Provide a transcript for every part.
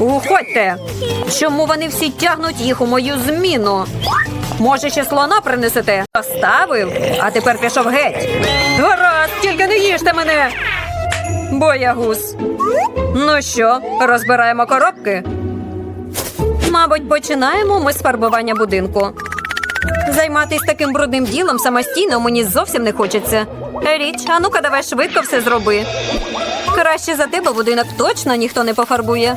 Уходьте! Чому вони всі тягнуть їх у мою зміну? Може, ще слона принесете? Оставив, а тепер пішов геть. Гаразд, тільки не їжте мене. Боягуз. Ну що, розбираємо коробки? Мабуть, починаємо ми з фарбування будинку. Займатись таким брудним ділом самостійно мені зовсім не хочеться. Річ, а ну-ка давай швидко все зроби. Краще за тебе будинок точно ніхто не пофарбує.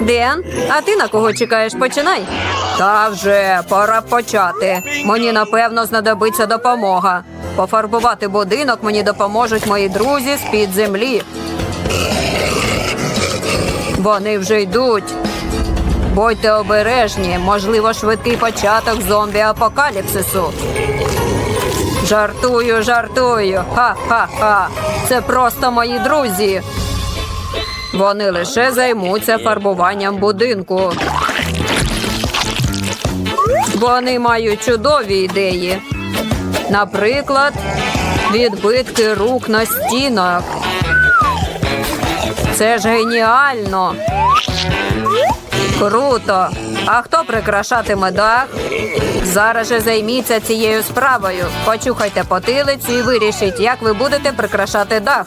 Ден, а ти на кого чекаєш? Починай. Та вже пора почати. Мені напевно знадобиться допомога. Пофарбувати будинок мені допоможуть мої друзі з під землі. Вони вже йдуть. Будьте обережні, можливо, швидкий початок зомбі-апокаліпсису. Жартую, жартую. Ха-ха-ха. Це просто мої друзі. Вони лише займуться фарбуванням будинку. Вони мають чудові ідеї. Наприклад, відбитки рук на стінах. Це ж геніально. Круто! А хто прикрашатиме дах? Зараз же займіться цією справою. Почухайте потилицю і вирішіть, як ви будете прикрашати дах.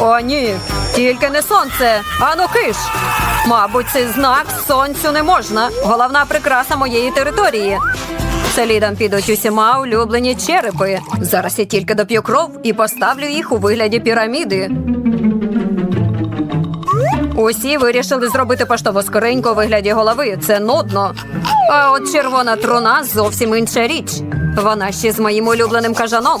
О, ні, тільки не сонце. Ану киш. Мабуть, цей знак сонцю не можна. Головна прикраса моєї території. Слідом підуть усіма улюблені черепи. Зараз я тільки доп'ю кров і поставлю їх у вигляді піраміди. Усі вирішили зробити поштову скриньку у вигляді голови. Це нудно. А от червона труна зовсім інша річ. Вона ще з моїм улюбленим кажаном.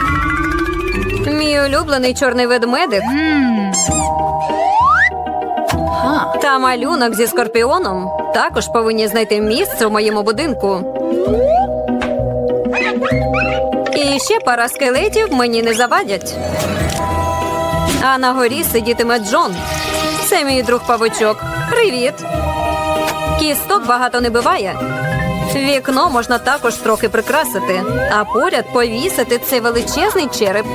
Мій улюблений чорний ведмедик. Та малюнок зі скорпіоном також повинні знайти місце в моєму будинку. І ще пара скелетів мені не завадять. А на горі сидітиме Джон. Це мій друг павучок. Привіт. Кісток багато не буває. Вікно можна також трохи прикрасити, а поряд повісити цей величезний череп.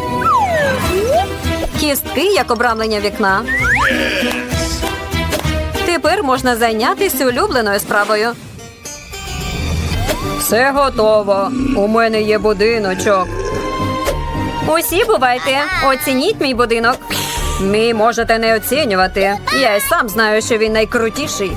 Кістки як обрамлення вікна. Тепер можна зайнятися улюбленою справою. Все готово. У мене є будиночок. Усі бувайте, оцініть мій будинок. Мій можете не оцінювати. Я й сам знаю, що він найкрутіший.